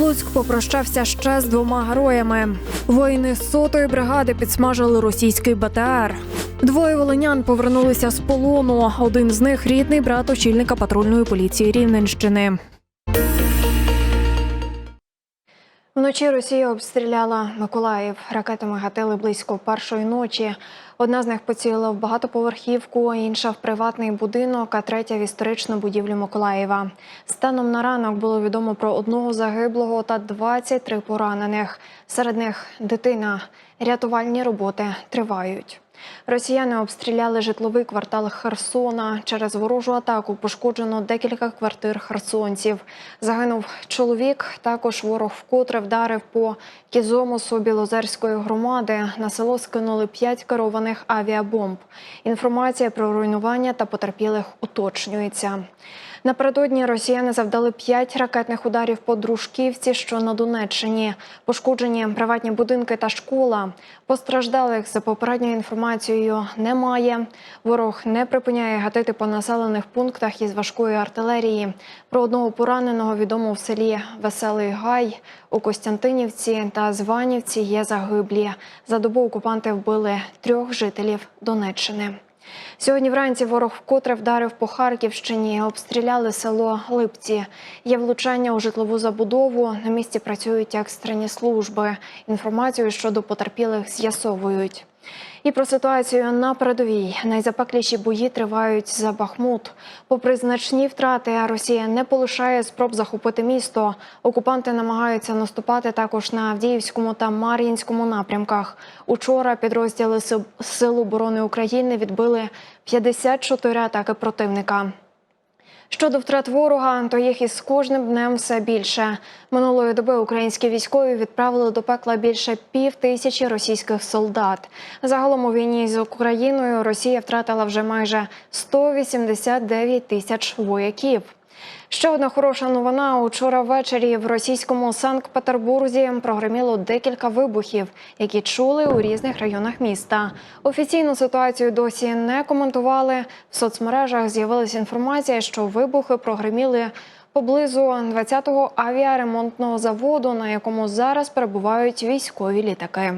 Луцьк попрощався ще з двома героями. Воїни сотої бригади підсмажили російський БТР. Двоє волинян повернулися з полону. Один з них рідний брат очільника патрульної поліції Рівненщини. Вночі Росія обстріляла Миколаїв. Ракетами гатили близько першої ночі. Одна з них поцілила в багатоповерхівку, інша в приватний будинок, а третя в історичну будівлю Миколаєва. Станом на ранок було відомо про одного загиблого та 23 поранених. Серед них дитина. Рятувальні роботи тривають. Росіяни обстріляли житловий квартал Херсона. Через ворожу атаку пошкоджено декілька квартир херсонців. Загинув чоловік. Також ворог вкотре вдарив по Кізомосу Білозерської громади. На село скинули п'ять керованих авіабомб. Інформація про руйнування та потерпілих уточнюється. Напередодні росіяни завдали п'ять ракетних ударів по Дружківці, що на Донеччині. Пошкоджені приватні будинки та школа. Постраждалих за попередньою інформацією немає. Ворог не припиняє гатити по населених пунктах із важкої артилерії. Про одного пораненого відомо в селі Веселий Гай у Костянтинівці та Званівці є загиблі. За добу окупанти вбили трьох жителів Донеччини. Сьогодні вранці ворог вкотре вдарив по Харківщині, обстріляли село Липці. Є влучання у житлову забудову. На місці працюють екстрені служби. Інформацію щодо потерпілих з'ясовують. І про ситуацію на передовій найзапекліші бої тривають за Бахмут. Попри значні втрати, Росія не полишає спроб захопити місто. Окупанти намагаються наступати також на Авдіївському та Мар'їнському напрямках. Учора підрозділи Сил- оборони України відбили 54 атаки противника. Щодо втрат ворога, то їх із кожним днем все більше. Минулої доби українські військові відправили до пекла більше пів тисячі російських солдат. Загалом у війні з Україною Росія втратила вже майже 189 тисяч вояків. Ще одна хороша новина. Учора ввечері в російському Санкт-Петербурзі прогреміло декілька вибухів, які чули у різних районах міста. Офіційну ситуацію досі не коментували. В соцмережах з'явилася інформація, що вибухи прогреміли поблизу 20-го авіаремонтного заводу, на якому зараз перебувають військові літаки.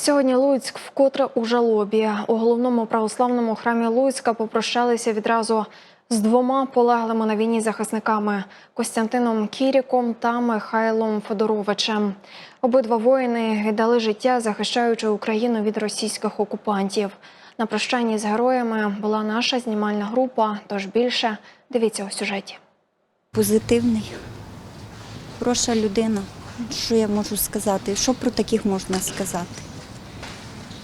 Сьогодні Луцьк вкотре у жалобі. У головному православному храмі Луцька попрощалися відразу з двома полеглими на війні захисниками Костянтином Кіріком та Михайлом Федоровичем. Обидва воїни віддали життя, захищаючи Україну від російських окупантів. На прощанні з героями була наша знімальна група. Тож більше дивіться у сюжеті. позитивний, хороша людина. Що я можу сказати? Що про таких можна сказати?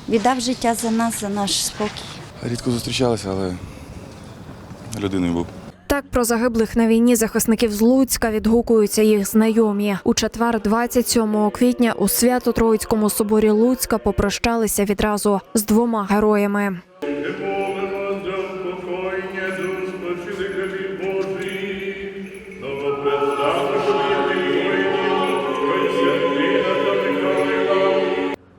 Віддав життя за нас, за наш спокій. Рідко зустрічалися, але людиною був. Так про загиблих на війні захисників з Луцька відгукуються їх знайомі. У четвер, 27 квітня, у Свято-Троїцькому соборі Луцька попрощалися відразу з двома героями.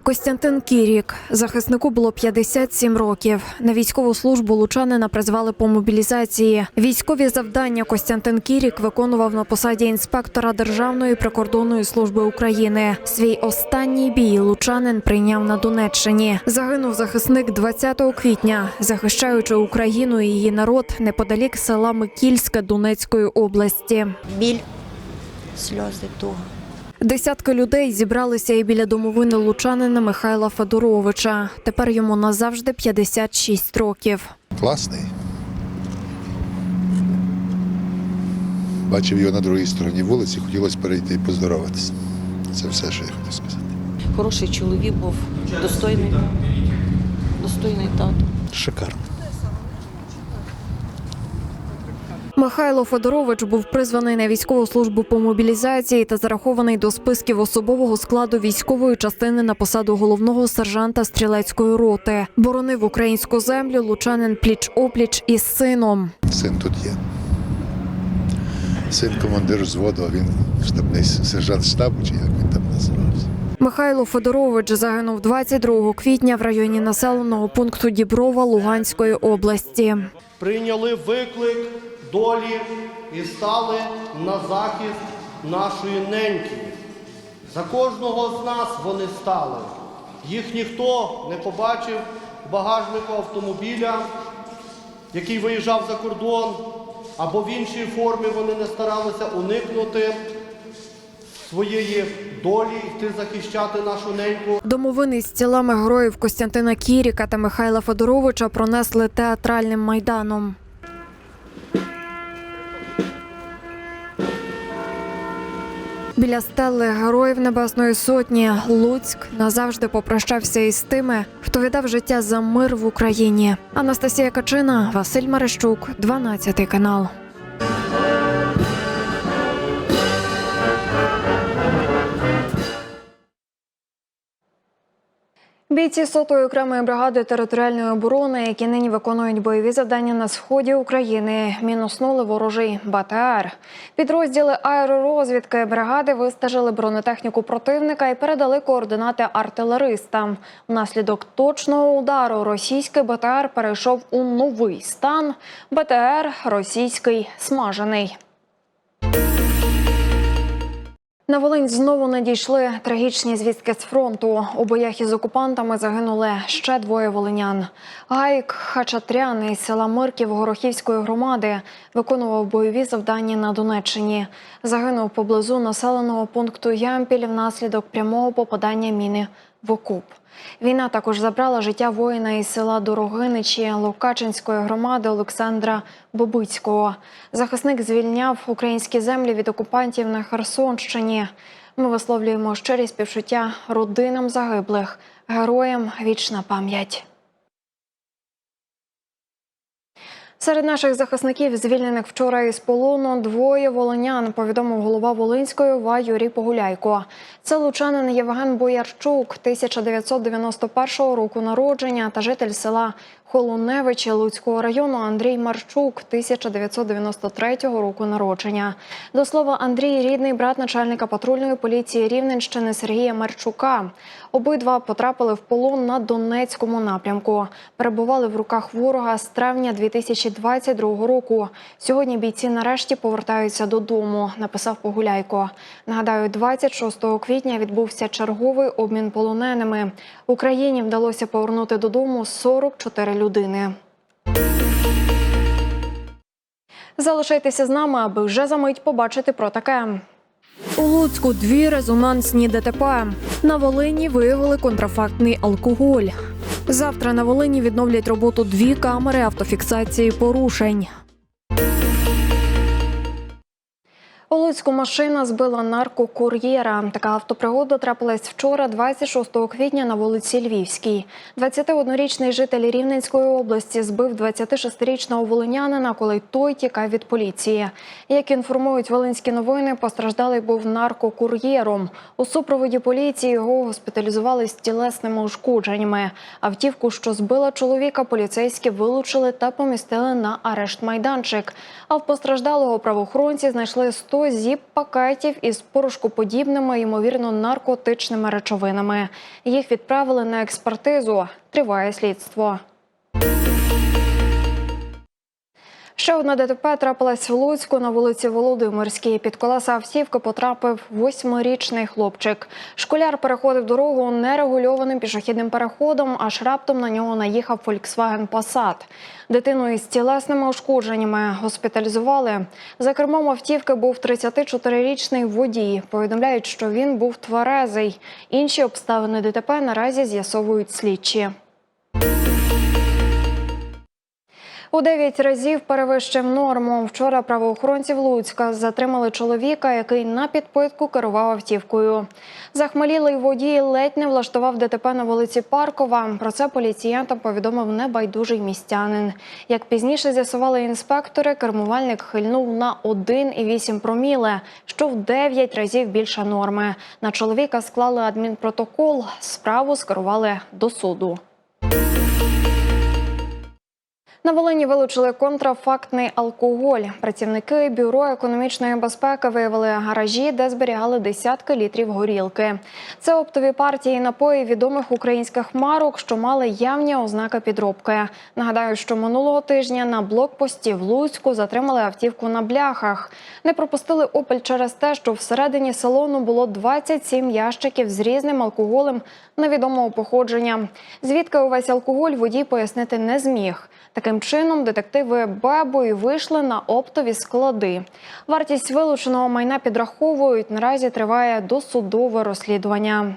Костянтин Кірік захиснику було 57 років. На військову службу лучанина призвали по мобілізації. Військові завдання Костянтин Кірік виконував на посаді інспектора Державної прикордонної служби України. Свій останній бій лучанин прийняв на Донеччині. Загинув захисник 20 квітня, захищаючи Україну і її народ неподалік села Микільське Донецької області. Біль, сльози, туга. Десятки людей зібралися і біля домовини лучанина Михайла Федоровича. Тепер йому назавжди 56 років. класний. Бачив його на другій стороні вулиці, хотілося перейти і поздороватися. Це все, що я хотів сказати. хороший чоловік був, достойний, достойний тато. Шикарно. Михайло Федорович був призваний на військову службу по мобілізації та зарахований до списків особового складу військової частини на посаду головного сержанта стрілецької роти. Боронив українську землю лучанин пліч опліч із сином. Син тут є. Син командир взводу, а він штабний сержант штабу, чи як він там називався. Михайло Федорович загинув 22 квітня в районі населеного пункту Діброва Луганської області. прийняли виклик долі і стали на захист нашої неньки. За кожного з нас вони стали. Їх ніхто не побачив в багажнику автомобіля, який виїжджав за кордон, або в іншій формі вони не старалися уникнути своєї долі, йти захищати нашу неньку. Домовини з тілами героїв Костянтина Кіріка та Михайла Федоровича пронесли театральним майданом. Біля стели героїв Небесної Сотні Луцьк назавжди попрощався із тими, хто віддав життя за мир в Україні. Анастасія Качина, Василь Марищук, 12 канал. Бійці сотої окремої бригади територіальної оборони, які нині виконують бойові завдання на сході України, мінуснули ворожий БТР. Підрозділи аеророзвідки бригади вистежили бронетехніку противника і передали координати артилеристам. Внаслідок точного удару російський БТР перейшов у новий стан. БТР російський смажений. На Волинь знову надійшли трагічні звістки з фронту. У боях із окупантами загинули ще двоє волинян. Гайк Хачатрян із села Мирків Горохівської громади виконував бойові завдання на Донеччині. Загинув поблизу населеного пункту Ямпіль внаслідок прямого попадання міни в окуп. Війна також забрала життя воїна із села Дорогиничі Лукачинської громади Олександра Бобицького. Захисник звільняв українські землі від окупантів на Херсонщині. Ми висловлюємо щирі співчуття родинам загиблих, героям вічна пам'ять. Серед наших захисників, звільнених вчора із полону, двоє волинян, повідомив голова Волинської ОВА Юрій Погуляйко. Це лучанин Євген Боярчук, 1991 року народження та житель села Холуневичі Луцького району Андрій Марчук, 1993 року народження. До слова, Андрій рідний брат начальника патрульної поліції Рівненщини Сергія Марчука. Обидва потрапили в полон на Донецькому напрямку. Перебували в руках ворога з травня 2022 року. Сьогодні бійці нарешті повертаються додому, написав Погуляйко. Нагадаю, 26 квітня відбувся черговий обмін полоненими. Україні вдалося повернути додому 44 людини. Залишайтеся з нами, аби вже за мить побачити про таке. У Луцьку дві резонансні ДТП. На Волині виявили контрафактний алкоголь. Завтра на Волині відновлять роботу дві камери автофіксації порушень. У Луцьку машина збила наркокур'єра. Така автопригода трапилась вчора, 26 квітня, на вулиці Львівській. 21-річний житель Рівненської області збив 26-річного волинянина, коли той тікав від поліції. Як інформують волинські новини, постраждалий був наркокур'єром. У супроводі поліції його госпіталізували з тілесними ушкодженнями. Автівку, що збила чоловіка, поліцейські вилучили та помістили на арешт майданчик. А в постраждалого правоохоронці знайшли 100 зіп-пакетів із порошкоподібними, ймовірно, наркотичними речовинами. Їх відправили на експертизу. Триває слідство. Ще одна ДТП трапилась в Луцьку на вулиці Володимирській. Під колеса автівки потрапив восьмирічний хлопчик. Школяр переходив дорогу нерегульованим пішохідним переходом, аж раптом на нього наїхав Volkswagen Passat. Дитину із тілесними ушкодженнями госпіталізували. За кермом автівки був 34-річний водій. Повідомляють, що він був тверезий. Інші обставини ДТП наразі з'ясовують слідчі. У дев'ять разів перевищив норму. Вчора правоохоронців Луцька затримали чоловіка, який на підпитку керував автівкою. Захмелілий водій ледь не влаштував ДТП на вулиці Паркова. Про це поліціянтам повідомив небайдужий містянин. Як пізніше з'ясували інспектори, кермувальник хильнув на 1,8 проміле, що в 9 разів більше норми. На чоловіка склали адмінпротокол. Справу скерували до суду. На Волині вилучили контрафактний алкоголь. Працівники бюро економічної безпеки виявили гаражі, де зберігали десятки літрів горілки. Це оптові партії напої відомих українських марок, що мали явні ознаки підробки. Нагадаю, що минулого тижня на блокпості в Луцьку затримали автівку на бляхах. Не пропустили опель через те, що всередині салону було 27 ящиків з різним алкоголем невідомого походження. Звідки увесь алкоголь водій пояснити не зміг. Таким чином, детективи Бебу вийшли на оптові склади. Вартість вилученого майна підраховують. Наразі триває досудове розслідування.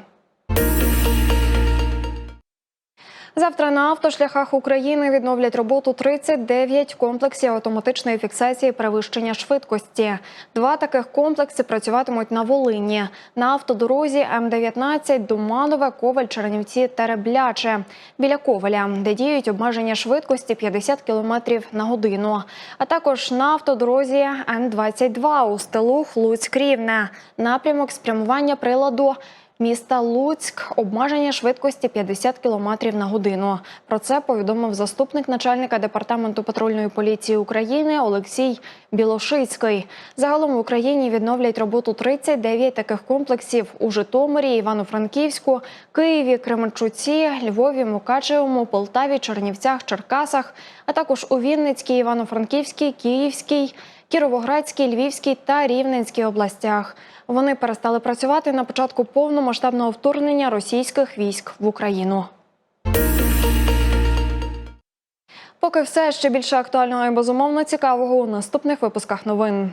Завтра на автошляхах України відновлять роботу 39 комплексів автоматичної фіксації перевищення швидкості. Два таких комплекси працюватимуть на Волині на автодорозі М-19 Думанове, Коваль, Чернівці, Теребляче біля Коваля, де діють обмеження швидкості 50 км на годину. А також на автодорозі Н-22 у Стелух, Луцьк, Рівне. Напрямок спрямування приладу Міста Луцьк обмеження швидкості 50 км на годину. Про це повідомив заступник начальника департаменту патрульної поліції України Олексій Білошицький. Загалом в Україні відновлять роботу 39 таких комплексів у Житомирі, Івано-Франківську, Києві, Кременчуці, Львові, Мукачевому, Полтаві, Чернівцях, Черкасах, а також у Вінницькій, Івано-Франківській, Київській. Кіровоградській, Львівській та Рівненській областях. Вони перестали працювати на початку повномасштабного вторгнення російських військ в Україну. Поки все ще більше актуального і безумовно цікавого у наступних випусках новин.